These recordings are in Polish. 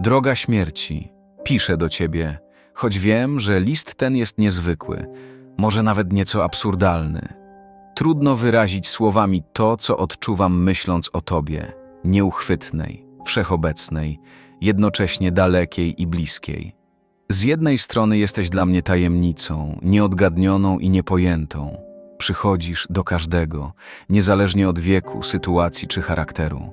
Droga śmierci, piszę do ciebie, choć wiem, że list ten jest niezwykły, może nawet nieco absurdalny. Trudno wyrazić słowami to, co odczuwam myśląc o tobie, nieuchwytnej, wszechobecnej, jednocześnie dalekiej i bliskiej. Z jednej strony jesteś dla mnie tajemnicą, nieodgadnioną i niepojętą. Przychodzisz do każdego, niezależnie od wieku, sytuacji czy charakteru.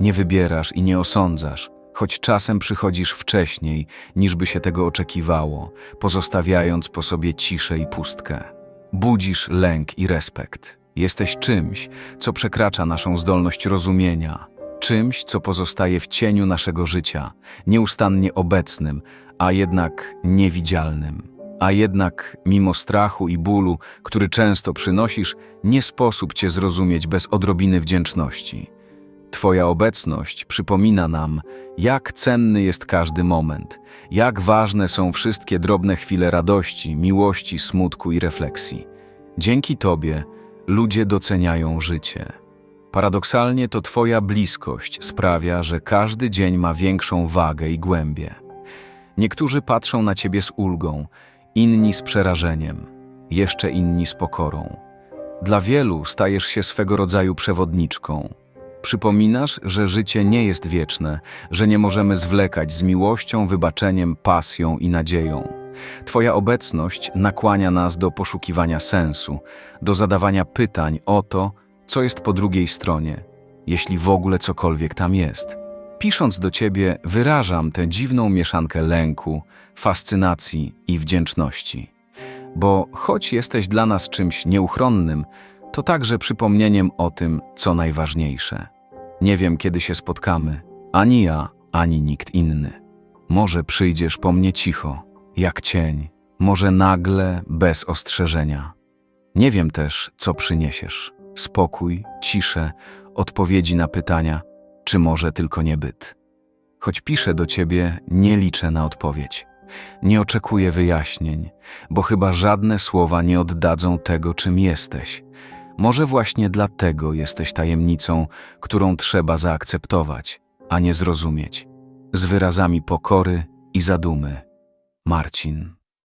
Nie wybierasz i nie osądzasz, choć czasem przychodzisz wcześniej, niż by się tego oczekiwało, pozostawiając po sobie ciszę i pustkę. Budzisz lęk i respekt. Jesteś czymś, co przekracza naszą zdolność rozumienia, czymś, co pozostaje w cieniu naszego życia, nieustannie obecnym, a jednak niewidzialnym. A jednak, mimo strachu i bólu, który często przynosisz, nie sposób Cię zrozumieć bez odrobiny wdzięczności. Twoja obecność przypomina nam, jak cenny jest każdy moment, jak ważne są wszystkie drobne chwile radości, miłości, smutku i refleksji. Dzięki Tobie ludzie doceniają życie. Paradoksalnie to Twoja bliskość sprawia, że każdy dzień ma większą wagę i głębię. Niektórzy patrzą na Ciebie z ulgą, inni z przerażeniem, jeszcze inni z pokorą. Dla wielu stajesz się swego rodzaju przewodniczką. Przypominasz, że życie nie jest wieczne, że nie możemy zwlekać z miłością, wybaczeniem, pasją i nadzieją. Twoja obecność nakłania nas do poszukiwania sensu, do zadawania pytań o to, co jest po drugiej stronie, jeśli w ogóle cokolwiek tam jest. Pisząc do Ciebie, wyrażam tę dziwną mieszankę lęku, fascynacji i wdzięczności. Bo choć jesteś dla nas czymś nieuchronnym, to także przypomnieniem o tym, co najważniejsze. Nie wiem, kiedy się spotkamy, ani ja, ani nikt inny. Może przyjdziesz po mnie cicho, jak cień, może nagle, bez ostrzeżenia. Nie wiem też, co przyniesiesz. Spokój, ciszę, odpowiedzi na pytania, czy może tylko niebyt. Choć piszę do ciebie, nie liczę na odpowiedź. Nie oczekuję wyjaśnień, bo chyba żadne słowa nie oddadzą tego, czym jesteś. Może właśnie dlatego jesteś tajemnicą, którą trzeba zaakceptować, a nie zrozumieć. Z wyrazami pokory i zadumy. Marcin.